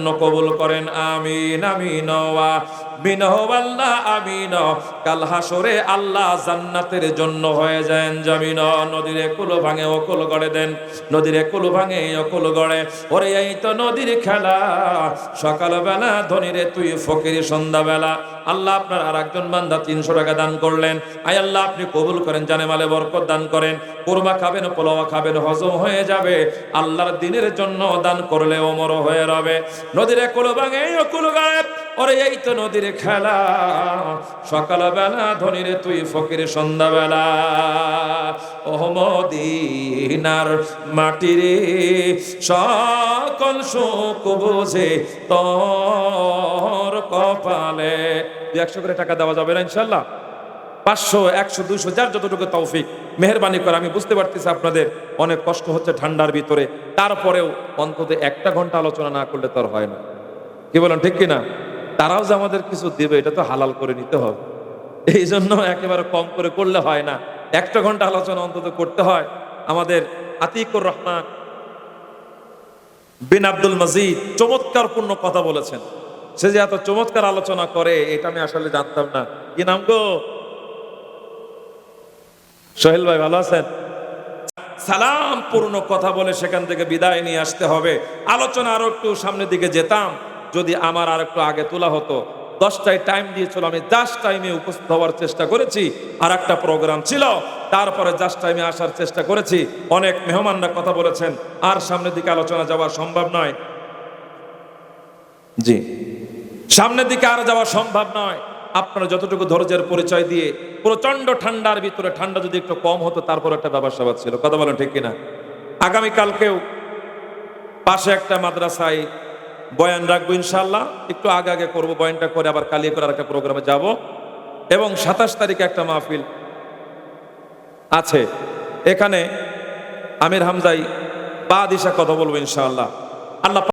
জন্য কবুল করেন। আমিন আমিন আমিন। কাল হাসরে আল্লাহ জান্নাতের জন্য হয়ে জামিন। নদীর ভাঙে অকুল গড়ে দেন। নদীর ভাঙে অকুল গড়ে। ওরে এই তো নদীর খেলা। সকালবেলা ধনীরে তুই ফকির, সন্ধ্যাবেলা। আল্লাহ আপনার আর একজন তিনশো টাকা দান করলেন। আই আল্লাহ, আপনি কবুল করেন, জানে মালে বরকত দান করেন। কোরমা খাবেন পোলাওয়া খাবেন, হজম হয়ে যাবে। আল্লাহর দিনের জন্য দান করলে ওমর হয়ে রবে। নদীরে কুলো ভাঙে অকুল ওরে এই তো নদীর খেলা। সকালবেলা ধনীরে তুই ফকির, সন্ধ্যাবেলা। ওহমদিনার মাটিরে সকল সুখ বুঝে তোর কপালে। একশো করে টাকা দেওয়া যাবে না ইনশাল্লাহ? পাঁচশো, একশো, দুইশো, যার যতটুকু তৌফিক। মেহরবানি করে, আমি বুঝতে পারতেছি আপনাদের অনেক কষ্ট হচ্ছে ঠান্ডার ভিতরে। তারপরেও অন্তত একটা ঘণ্টা আলোচনা না করলে তো আর হয় না। কি বলেন, ঠিক কিনা? তারাও যে আমাদের কিছু দেবে, এটা তো হালাল করে নিতে হবে। এই জন্য একেবারে কম করে করলে হয় না। একটা ঘণ্টা আলোচনা অন্তত করতে হয়। আমাদের আতিকুর রহমান বিন আব্দুল মজিদ চমৎকার পূর্ণ কথা বলেছেন। সে যে এত চমৎকার আলোচনা করে, এটা আমি আসলে জানতাম না। কি নাম গো? সোহেল ভাই, ভালো আছেন? সালাম পূর্ণ কথা বলে সেখান থেকে বিদায় নিয়ে আসতে হবে। আলোচনা আরও একটু সামনের দিকে যেতাম। যদি আমার আর একটু আগে তোলা হতো, দশটায় টাইম দিয়েছিল, আমি জাস্ট টাইমে উপস্থিত হওয়ার চেষ্টা করেছি আর একটা প্রোগ্রাম ছিল, তারপরে জাস্ট টাইমে আসার চেষ্টা করেছি, অনেক মেহমানরা কথা বলেছেন, আর সামনের দিকে আলোচনা যাওয়া সম্ভব নয়। জি। সামনের দিকে আর যাওয়া সম্ভব নয়। আপনারা যতটুকু ধৈর্যের পরিচয় দিয়ে প্রচণ্ড ঠান্ডার ভিতরে, ঠান্ডা যদি একটু কম হতো, তারপর একটা ব্যবসা ছিল। কথা বলেন ঠিক কিনা? আগামীকালকেও পাশে একটা মাদ্রাসায় বয়ান রাখব ইনশাল্লাহ একটু আগে আগে করব, বয়ানটা করে আবার কালিয়ে করার একটা প্রোগ্রামে যাব। এবং সাতাশ তারিখে একটা মাহফিল আছে। এখানে আমির হামজাই বা দিশা কথা বলব ইনশাআল্লাহ। আল্লাহ